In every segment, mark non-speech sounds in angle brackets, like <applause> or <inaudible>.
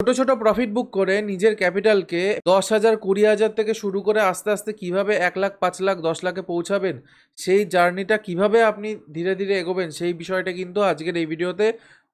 ছোট ছোট প্রফিট বুক করে নিজের ক্যাপিটালকে দশ হাজার, কুড়ি হাজার থেকে শুরু করে আস্তে আস্তে কীভাবে এক লাখ, পাঁচ লাখ, দশ লাখে পৌঁছাবেন, সেই জার্নিটা কীভাবে আপনি ধীরে ধীরে এগোবেন, সেই বিষয়টা কিন্তু আজকের এই ভিডিওতে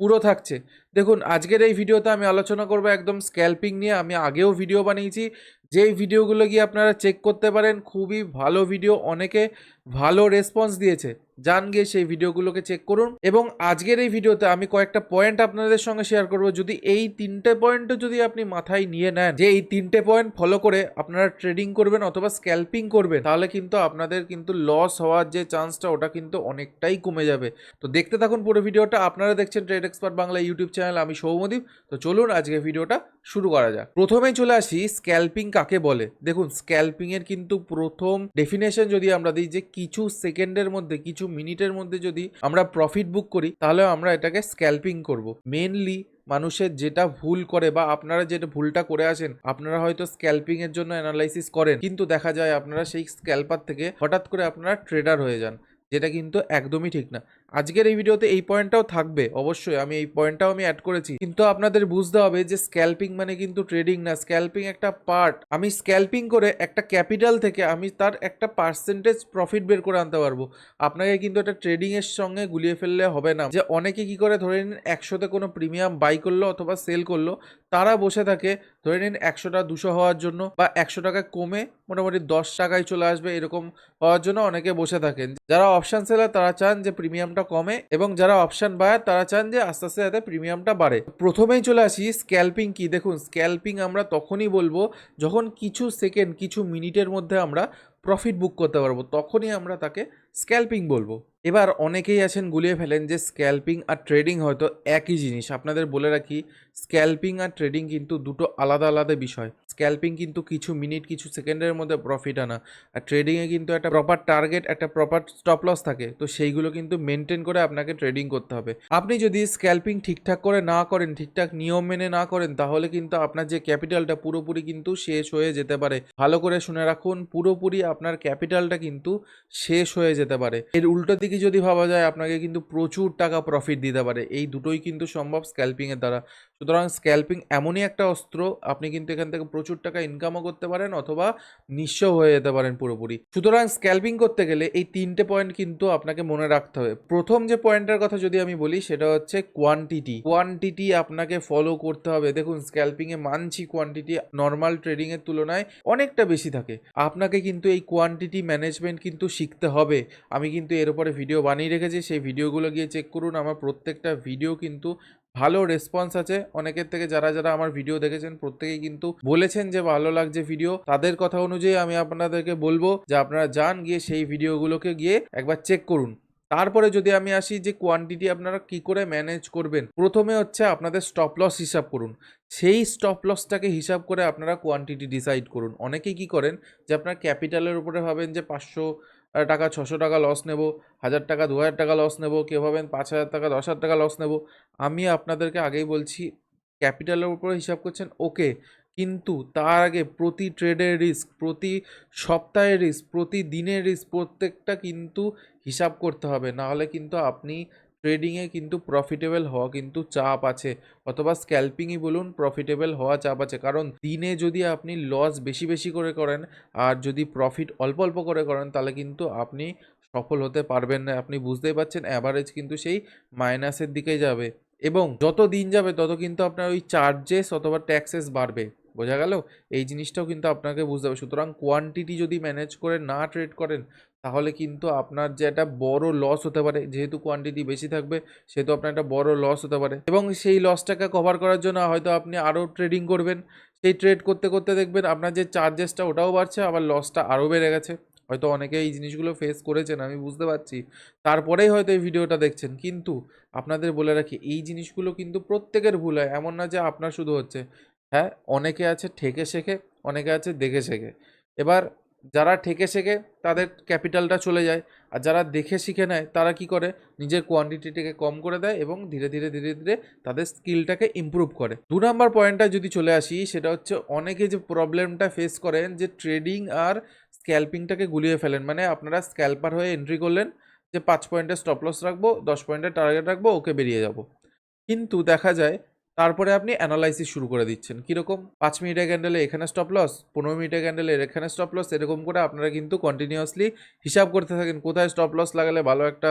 পুরো থাকছে। দেখুন, আজকের এই ভিডিওতে আমি আলোচনা করব একদম স্ক্যাল্পিং নিয়ে। আমি আগেও ভিডিও বানিয়েছি। যেই ভিডিওগুলো গিয়ে আপনারা চেক করতে পারেন, খুবই ভালো ভিডিও অনেকে ভালো রেসপন্স দিয়েছে। যান গিয়ে সেই ভিডিওগুলোকে চেক করুন। এবং আজকের এই ভিডিওতে আমি কয়েকটা পয়েন্ট আপনাদের সঙ্গে শেয়ার করব। যদি এই তিনটে পয়েন্টও যদি আপনি মাথায় নিয়ে নেন, যে এই তিনটে পয়েন্ট ফলো করে আপনারা ট্রেডিং করবেন অথবা স্ক্যাল্পিং করবেন, তাহলে কিন্তু আপনাদের কিন্তু লস হওয়ার যে চান্সটা ওটা কিন্তু অনেকটাই কমে যাবে। তো দেখতে থাকুন পুরো ভিডিওটা। আপনারা দেখছেন trade expert Bangla YouTube channel আমি সৌমদীপ তো চলুন আজকে ভিডিওটা শুরু করা যাক। প্রথমেই চলে আসি স্ক্যাল্পিং কাকে বলে? দেখুন স্ক্যাল্পিং এর কিন্তু প্রথম ডেফিনেশন যদি আমরা দিই, যে কিছু সেকেন্ডের মধ্যে, কিছু মিনিটের মধ্যে যদি আমরা প্রফিট বুক করি, তাহলে আমরা এটাকে স্ক্যাল্পিং করব। মেনলি মানুষের যেটা ভুল করে বা আপনারা যেটা ভুলটা করে আসেন আপনারা হয়তো স্ক্যাল্পিং এর জন্য অ্যানালাইসিস করেন, কিন্তু দেখা যায় আপনারা সেই স্ক্যাল্পার থেকে হঠাৎ করে আপনারা ট্রেডার হয়ে যান, যেটা কিন্তু একদমই ঠিক না। আজকের এই ভিডিওতে এই পয়েন্টটাও থাকবে, অবশ্যই। আমি এই পয়েন্টটাও আমি অ্যাড করেছি। কিন্তু আপনাদের বুঝতে হবে যে স্ক্যাল্পিং মানে কিন্তু ট্রেডিং না। স্ক্যাল্পিং একটা পার্ট আমি স্ক্যাল্পিং করে একটা ক্যাপিটাল থেকে আমি তার একটা পার্সেন্টেজ প্রফিট বের করে আনতে পারব। আপনাকে কিন্তু একটা ট্রেডিং এর সঙ্গে গুলিয়ে ফেললে হবে না। যে অনেকে কি করে, ধরে নিন একশোতে কোনো প্রিমিয়াম বাই করল অথবা সেল করল, তারা বসে থাকে, ধরে নিন একশোটা দুশো হওয়ার জন্য বা একশো টাকা কমে মোটামুটি দশ টাকায় চলে আসবে এরকম হওয়ার জন্য অনেকে বসে থাকেন। যারা অপশন সেলার তারা চান যে প্রিমিয়ামটা কমে এবং যারা অপশন বায়ার তারা চান যে আস্তে আস্তে যাতে প্রিমিয়ামটা বাড়ে। প্রথমেই চলে আসি স্ক্যাল্পিং কি? দেখুন স্ক্যাল্পিং আমরা তখনই বলব যখন কিছু সেকেন্ড কিছু মিনিটের মধ্যে আমরা প্রফিট বুক করতে পারব, তখনই আমরা তাকে স্ক্যাল্পিং বলব। এবার অনেকেই আছেন গুলিয়ে ফেলেন যে স্ক্যাল্পিং আর ট্রেডিং হয়তো একই জিনিস। আপনাদের বলে রাখি স্ক্যাল্পিং আর ট্রেডিং কিন্তু দুটো আলাদা আলাদা বিষয়। স্ক্যাল্পিং কিন্তু কিছু মিনিট কিছু সেকেন্ডের মধ্যে প্রফিট আনা। আর ট্রেডিংয়ে কিন্তু একটা প্রপার টার্গেট একটা প্রপার স্টপ লস থাকে। তো সেইগুলো কিন্তু মেনটেন করে আপনাকে ট্রেডিং করতে হবে। আপনি যদি স্ক্যাল্পিং ঠিকঠাক করে না করেন, ঠিকঠাক নিয়ম মেনে না করেন, তাহলে কিন্তু আপনার যে ক্যাপিটালটা পুরোপুরি কিন্তু শেষ হয়ে যেতে পারে। ভালো করে শুনে রাখুন, পুরোপুরি আপনার ক্যাপিটালটা কিন্তু শেষ হয়ে যেতে পারে। এর উল্টো দিকে যদি ভাবা যায়, আপনাকে কিন্তু প্রচুর টাকা প্রফিট দিতে পারে। এই দুটোই কিন্তু সম্ভব স্ক্যাল্পিংয়ের দ্বারা। সুতরাং স্ক্যাল্পিং এমনই একটা অস্ত্র, আপনি কিন্তু এখান থেকে প্রচুর টাকা ইনকামও করতে পারেন অথবা নিঃস্ব হয়ে যেতে পারেন পুরোপুরি। সুতরাং স্ক্যাল্পিং করতে গেলে এই তিনটে পয়েন্ট কিন্তু আপনাকে মনে রাখতে হবে। প্রথম যে পয়েন্টের কথা যদি আমি বলি, সেটা হচ্ছে কোয়ান্টিটি কোয়ান্টিটি আপনাকে ফলো করতে হবে। দেখুন স্ক্যাল্পিংয়ে মানছি কোয়ান্টিটি নর্মাল ট্রেডিংয়ের তুলনায় অনেকটা বেশি থাকে। আপনাকে কিন্তু এই কোয়ান্টিটি ম্যানেজমেন্ট কিন্তু শিখতে হবে। আমি কিন্তু এর উপরে ভিডিও বানিয়ে রেখেছি। সেই ভিডিওগুলো গিয়ে চেক করুন। আমার প্রত্যেকটা ভিডিও কিন্তু ভালো রেসপন্স আছে। অনেকের থেকে যারা যারা আমার ভিডিও দেখেছেন, প্রত্যেকেই কিন্তু বলেছেন যে ভালো লাগছে ভিডিও তাদের কথা অনুযায়ী আমি আপনাদেরকে বলব যে আপনারা যান গিয়ে সেই ভিডিওগুলোকে গিয়ে একবার চেক করুন। তারপরে যদি আমি আসি যে কোয়ান্টিটি আপনারা কি করে ম্যানেজ করবেন, প্রথমে হচ্ছে আপনাদের স্টপ লস হিসাব করুন। সেই স্টপ লসটাকে হিসাব করে আপনারা কোয়ান্টিটি ডিসাইড করুন। অনেকেই কি করেন যে আপনার ক্যাপিটালের উপরে ভাবেন যে পাঁচশো টাকা, ছশো টাকা লস নেব, হাজার টাকা, দু হাজার টাকা লস নেব, কেউ ভাবেন পাঁচ হাজার টাকা, দশ হাজার টাকা লস নেব। আমি আপনাদেরকে আগেই বলছি ক্যাপিটালের উপরে হিসাব করছেন ওকে কিন্তু তার আগে প্রতি ট্রেডের রিস্ক প্রতি সপ্তাহের রিস্ক প্রতি দিনের রিস্ক প্রত্যেকটা কিন্তু হিসাব করতে হবে। নাহলে কিন্তু আপনি ট্রেডিংয়ে কিন্তু প্রফিটেবল হওয়া কিন্তু চাপ আছে। অথবা স্ক্যাল্পিংই বলুন প্রফিটেবল হওয়া চাপ আছে। কারণ দিনে যদি আপনি লস বেশি বেশি করে করেন, আর যদি প্রফিট অল্প অল্প করে করেন, তাহলে কিন্তু আপনি সফল হতে পারবেন না। আপনি বুঝতেই পারছেন অ্যাভারেজ কিন্তু সেই মাইনাসের দিকে যাবে। এবং যত দিন যাবে, তত কিন্তু আপনার ওই চার্জেস অথবা ট্যাক্সেস বাড়বে। বোঝা গেল? এই জিনিসটাও কিন্তু আপনাকে বুঝতে হবে। সুতরাং কোয়ান্টিটি যদি ম্যানেজ করে না ট্রেড করেন, তাহলে কিন্তু আপনার যে একটা বড় লস হতে পারে, যেহেতু কোয়ান্টিটি বেশি থাকবে, সেহেতু আপনার একটা বড় লস হতে পারে। এবং সেই লসটাকে কভার করার জন্য হয়তো আপনি আরও ট্রেডিং করবেন। সেই ট্রেড করতে করতে দেখবেন আপনার যে চার্জেসটা ওটাও বাড়ছে, আবার লসটা আরও বেড়ে গেছে। হয়তো অনেকে এই জিনিসগুলো ফেস করেছেন, আমি বুঝতে পারছি। তারপরেই হয়তো এই ভিডিওটা দেখছেন। কিন্তু আপনাদের বলে রাখি, এই জিনিসগুলো কিন্তু প্রত্যেকের ভুল হয়। এমন না যে আপনার শুধু হচ্ছে হ্যাঁ অনেকে আছে ঠেকে শেখে, অনেকে আছে দেখে শেখে। এবার যারা ঠেকে শেখে, তাদের ক্যাপিটালটা চলে যায়। আর যারা দেখে শিখে নেয়, তারা কি করে? নিজের কোয়ান্টিটিটাকে কম করে দেয় এবং ধীরে ধীরে ধীরে ধীরে তাদের স্কিলটাকে ইমপ্রুভ করে। দু নম্বর পয়েন্টটা যদি চলে আসি, সেটা হচ্ছে অনেকে যে প্রবলেমটা ফেস করেন, যে ট্রেডিং আর স্ক্যাল্পিংটাকে গুলিয়ে ফেলেন। মানে আপনারা স্ক্যালপার হয়ে এন্ট্রি করলেন যে পাঁচ পয়েন্টের স্টপলস রাখব, দশ পয়েন্টের টার্গেট রাখব, ওকে বেরিয়ে যাব। কিন্তু দেখা যায় তারপরে আপনি অ্যানালাইসিস শুরু করে দিচ্ছেন। কীরকম? পাঁচ মিনিটের ক্যান্ডেলে এখানে স্টপ লস পনেরো মিনিটের ক্যান্ডেলে এখানে স্টপ লস এরকম করে আপনারা কিন্তু কন্টিনিউয়াসলি হিসাব করতে থাকেন কোথায় স্টপ লস লাগালে ভালো একটা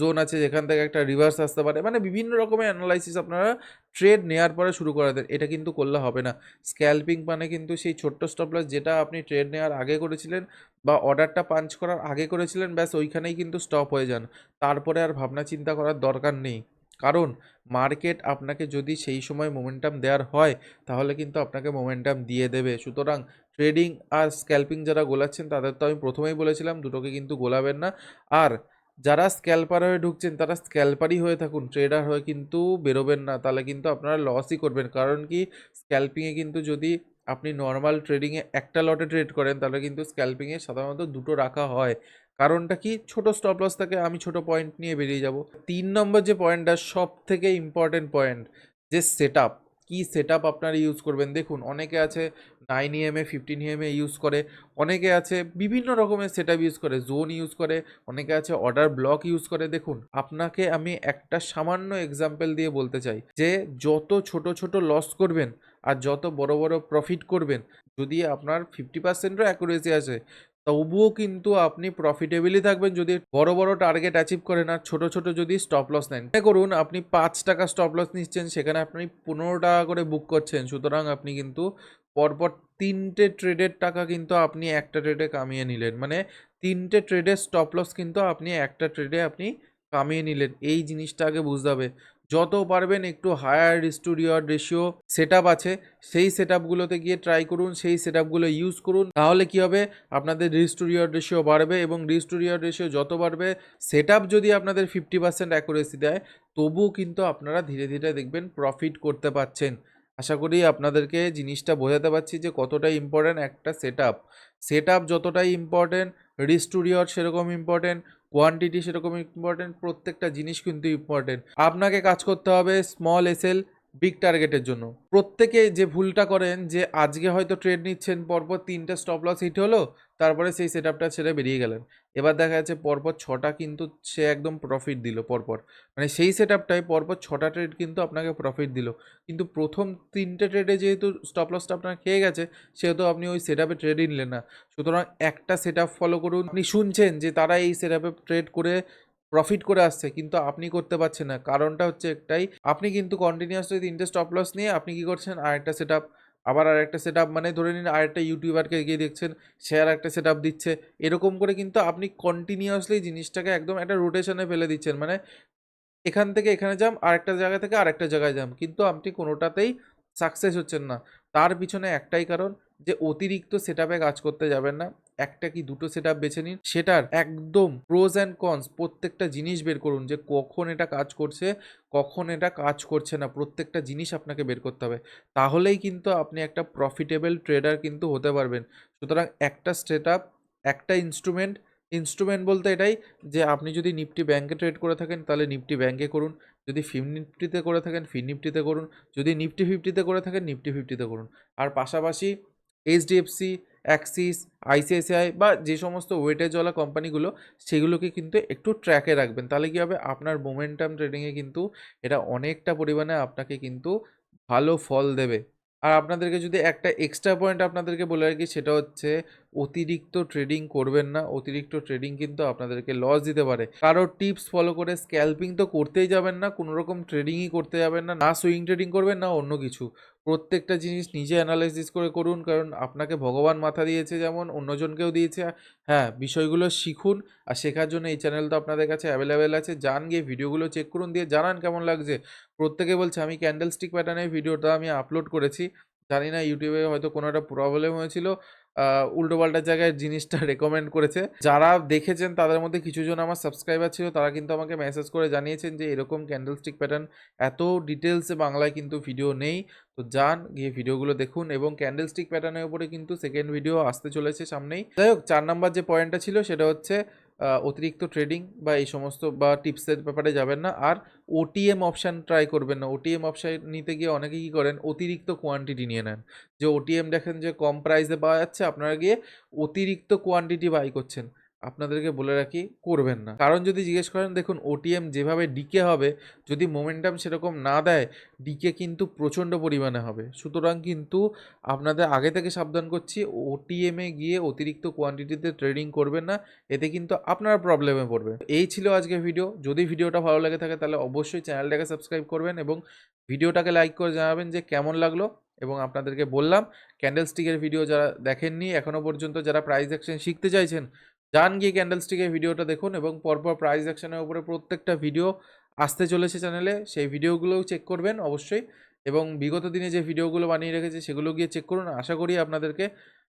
জোন আছে, যেখান থেকে একটা রিভার্স আসতে পারে। মানে বিভিন্ন রকমের অ্যানালাইসিস আপনারা ট্রেড নেওয়ার পরে শুরু করে দেন। এটা কিন্তু করলে হবে না। স্ক্যালপিং মানে কিন্তু সেই ছোট্ট স্টপ লস যেটা আপনি ট্রেড নেওয়ার আগে করেছিলেন বা অর্ডারটা পাঞ্চ করার আগে করেছিলেন, ব্যাস ওইখানেই কিন্তু স্টপ হয়ে যান। তারপরে আর ভাবনা চিন্তা করার দরকার নেই। কারণ মার্কেট আপনাকে যদি সেই সময় মোমেন্টাম দেওয়ার হয়, তাহলে কিন্তু আপনাকে মোমেন্টাম দিয়ে দেবে। সুতরাং ট্রেডিং আর স্ক্যালপিং যারা গোলাচ্ছেন, তাদের তো আমি প্রথমেই বলেছিলাম, দুটোকে কিন্তু গোলাবেন না। আর যারা স্ক্যালপার হয়ে ঢুকছেন, তারা স্ক্যালপারই হয়ে থাকুন ট্রেডার হয়ে কিন্তু বেরোবেন না। তাহলে কিন্তু আপনারা লসই করবেন। কারণ কি? স্ক্যালপিংয়ে কিন্তু যদি আপনি নর্মাল ট্রেডিংয়ে একটা লটে ট্রেড করেন, তাহলে কিন্তু স্ক্যালপিংয়ে সাধারণত দুটো রাখা হয়। কারণটা কি? ছোট স্টপ লস থাকে আমি ছোট পয়েন্ট নিয়ে বেরিয়ে যাব। তিন নম্বর যে পয়েন্টটা সব থেকে ইম্পর্টেন্ট পয়েন্ট যে সেট আপ কী সেট আপ আপনারা ইউজ করবেন? দেখুন, অনেকে আছে nine EMA fifteen EMA use করে, অনেকে আছে বিভিন্ন রকমের সেট ইউজ করে জোন ইউজ করে, অনেকে আছে অর্ডার ব্লক ইউজ করে। দেখুন, আপনাকে আমি একটা সামান্য এক্সাম্পল দিয়ে বলতে চাই, যে যত ছোট ছোট লস করবেন আর যত বড় বড় প্রফিট করবেন, যদি আপনার ফিফটি পার্সেন্টও অ্যাকুরেসি আছে তবুও কিন্তু আপনি প্রফিটেবলই থাকবেন যদি বড় বড় টার্গেট অ্যাচিভ করেন আর ছোট ছোট যদি স্টপ লস নেন। করুন আপনি পাঁচ টাকা স্টপ লস নিচ্ছেন, সেখানে আপনি পনেরো টাকা করে বুক করছেন। সুতরাং আপনি কিন্তু পরপর তিনটে ট্রেডের টাকা কিন্তু আপনি একটা ট্রেডে কামিয়ে নিলেন। মানে তিনটে ট্রেডের স্টপ লস কিন্তু আপনি একটা ট্রেডে আপনি কামিয়ে নিলেন। এই জিনিসটা আগে বুঝতে হবে। যত পারবেন একটু হায়ার স্টুডিওর রেশিও সেট আছে, সেই সেট আপগুলোতে গিয়ে ট্রাই করুন, সেই সেট আপগুলো ইউজ করুন, তাহলে কি হবে? আপনাদের রিস্টুরিয়র রেশিও বাড়বে এবং রিস্টুরিয়র রেশিও যত বাড়বে সেট যদি আপনাদের ফিফটি পার্সেন্ট অ্যাকুরেসি দেয়, তবুও কিন্তু আপনারা ধীরে ধীরে দেখবেন প্রফিট করতে পারছেন আশা করি আপনাদেরকে জিনিসটা বোঝাতে পারছি যে কতটা ইম্পর্ট্যান্ট একটা সেট আপ সেট আপ যতটাই ইম্পর্ট্যান্ট রিস্টুরিয়র সেরকম ইম্পর্ট্যান্ট কোয়ান্টিটি সেরকম ইম্পর্টেন্ট প্রত্যেকটা জিনিস কিন্তু ইম্পর্টেন্ট আপনাকে কাজ করতে হবে স্মল এসএল বিগ টার্গেটের জন্য। প্রত্যেকে যে ভুলটা করেন, যে আজকে হয়তো ট্রেড নিচ্ছেন, পরপর তিনটা স্টপ লস হিট হলো, তারপরে সেই সেট আপটা ছেড়ে বেরিয়ে গেলেন। এবার দেখা যাচ্ছে পরপর ছটা কিন্তু সে একদম প্রফিট দিল পরপর। মানে সেই সেট আপটায় পরপর ছটা ট্রেড কিন্তু আপনাকে প্রফিট দিল। কিন্তু প্রথম তিনটে ট্রেডে যেহেতু স্টপ লসটা আপনার খেয়ে গেছে, সেহেতু আপনি ওই সেট আপে ট্রেড নিলেন না। সুতরাং একটা সেট আপ ফলো করুন। আপনি শুনছেন যে তারা এই সেট আপে ট্রেড করে প্রফিট করে আসছে, কিন্তু আপনি করতে পারছেন না। কারণটা হচ্ছে একটাই, আপনি কিন্তু কন্টিনিউয়াসলি তিনটে স্টপ লস নিয়ে আপনি কি করছেন? আরেকটা সেট আপ আবার আর একটা সেট মানে ধরে নিন আর একটা ইউটিউবারকে গিয়ে দেখছেন, সে আর একটা সেট দিচ্ছে। এরকম করে কিন্তু আপনি কন্টিনিউয়াসলি জিনিসটাকে একদম একটা রোটেশনে ফেলে দিচ্ছেন। মানে এখান থেকে এখানে যাম আরেকটা জায়গা থেকে আর একটা জায়গায় যাম কিন্তু আপনি কোনোটাতেই সাকসেস হচ্ছেন না। তার পিছনে একটাই কারণ যে অতিরিক্ত সেট কাজ করতে যাবেন না। একটা কি দুটো সেট বেছে নিন, সেটার একদম প্রোজ অ্যান্ড কনস প্রত্যেকটা জিনিস বের করুন যে কখন এটা কাজ করছে, কখন এটা কাজ করছে না, প্রত্যেকটা জিনিস আপনাকে বের করতে হবে। তাহলেই কিন্তু আপনি একটা প্রফিটেবল ট্রেডার কিন্তু হতে পারবেন। সুতরাং একটা সেট একটা ইনস্ট্রুমেন্ট ইনস্ট্রুমেন্ট বলতে এটাই যে আপনি যদি নিফটি ব্যাঙ্কে ট্রেড করে থাকেন, তাহলে নিফটি ব্যাঙ্কে করুন। যদি ফিম নিফটিতে করে থাকেন ফিন নিফটিতে করুন। যদি নিফটি ফিফটিতে করে থাকেন নিফটি ফিফটিতে করুন। আর পাশাপাশি এইচডিএফসি, অ্যাক্সিস, আইসিআইসিআই বা যে সমস্ত ওয়েটেজওয়ালা কোম্পানিগুলো, সেগুলোকে কিন্তু একটু ট্র্যাকে রাখবেন। তাহলে কী হবে? আপনার মোমেন্টাম ট্রেডিংয়ে কিন্তু এটা অনেকটা পরিমাণে আপনাকে কিন্তু ভালো ফল দেবে। আর আপনাদেরকে যদি একটা এক্সট্রা পয়েন্ট আপনাদেরকে বলে রাখি, সেটা হচ্ছে অতিরিক্ত ট্রেডিং করবেন না। অতিরিক্ত ট্রেডিং কিন্তু আপনাদেরকে লস দিতে পারে। কারোর টিপস ফলো করে স্ক্যালপিং তো করতেই যাবেন না কোনো রকম ট্রেডিংই করতে যাবেন না না সুইং ট্রেডিং করবেন, না অন্য কিছু। প্রত্যেকটা জিনিস নিজে অ্যানালাইসিস করে করুন, কারণ আপনাকে ভগবান মাথা দিয়েছে যেমন, অন্যজনকেও দিয়েছে। হ্যাঁ বিষয়গুলো শিখুন, আর শেখার জন্য এই চ্যানেল তো আপনাদের কাছে অ্যাভেলেবেল আছে। যান গিয়ে ভিডিওগুলো চেক করুন, দিয়ে জানান কেমন লাগছে। প্রত্যেকে বলছে, আমি ক্যান্ডেল স্টিক প্যাটার্নের ভিডিওটা আমি আপলোড করেছি। জানি না ইউটিউবে হয়তো কোনো একটা প্রবলেম হয়েছিল। উল্টোপাল্টা জায়গায় জিনিসটা <laughs> রেকমেন্ড করেছে। যারা দেখেছেন তাদের মধ্যে কিছুজন আমার সাবস্ক্রাইবার ছিল, তারা কিন্তু আমাকে মেসেজ করে জানিয়েছেন যে, এরকম ক্যান্ডেল স্টিক প্যাটার্ন এত ডিটেলসে বাংলায় কিন্তু ভিডিও নেই। তো যান, গিয়ে ভিডিওগুলো দেখুন এবং ক্যান্ডেল স্টিক প্যাটার্নের উপরে কিন্তু সেকেন্ড ভিডিও আসতে চলেছে সামনেই। যাই হোক, চার নাম্বার যে পয়েন্টটা ছিল, সেটা হচ্ছে অতিরিক্ত ট্রেডিং বা এই সমস্ত বা টিপসের ব্যাপারে যাবেন না। আর ওটিএম অপশান ট্রাই করবেন না। ওটিএম অপশান নিতে গিয়ে অনেকে কী করেন? অতিরিক্ত কোয়ান্টিটি নিয়ে নেন। যে ওটিএম দেখেন যে কম প্রাইসে পাওয়া যাচ্ছে, আপনারা গিয়ে অতিরিক্ত কোয়ান্টিটি বাই করছেন। আপনাদেরকে বলে রাখি, করবেন না। কারণ যদি জিজ্ঞেস করেন, দেখুন ওটিএম যেভাবে ডিকে হবে, যদি মোমেন্টাম সেরকম না দেয় ডিকে কিন্তু প্রচণ্ড পরিমাণে হবে। সুতরাং কিন্তু আপনাদের আগে থেকে সাবধান করছি ওটিএমে গিয়ে অতিরিক্ত কোয়ান্টিটিতে ট্রেডিং করবেন না, এতে কিন্তু আপনার প্রবলেমে পড়বে। এই ছিল আজকে ভিডিও যদি ভিডিওটা ভালো লাগে থাকে, তাহলে অবশ্যই চ্যানেলটাকে সাবস্ক্রাইব করবেন এবং ভিডিওটাকে লাইক করে জানাবেন যে কেমন লাগল এবং আপনাদেরকে বললাম ক্যান্ডেল স্টিকের ভিডিও যারা দেখেননি এখনও পর্যন্ত যারা প্রাইস অ্যাকশন শিখতে চাইছেন যান গিয়ে ক্যান্ডেল স্টিকের ভিডিওটা দেখুন এবং পরপর প্রাইস অ্যাকশনের উপরে প্রত্যেকটা ভিডিও আসতে চলেছে চ্যানেলে সেই ভিডিওগুলোও চেক করবেন অবশ্যই এবং বিগত দিনে যে ভিডিওগুলো বানিয়ে রেখেছে সেগুলো গিয়ে চেক করুন। আশা করি আপনাদেরকে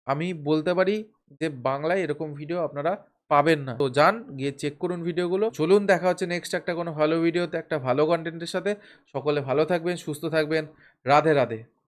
আমি বলতে পারি যে বাংলায় এরকম ভিডিও আপনারা পাবেন না। তো যান, গিয়ে চেক করুন ভিডিওগুলো চলুন, দেখা হচ্ছে নেক্সট একটা কোনো ভালো ভিডিওতে একটা ভালো কন্টেন্টের সাথে। সকলে ভালো থাকবেন, সুস্থ থাকবেন। রাধে রাধে।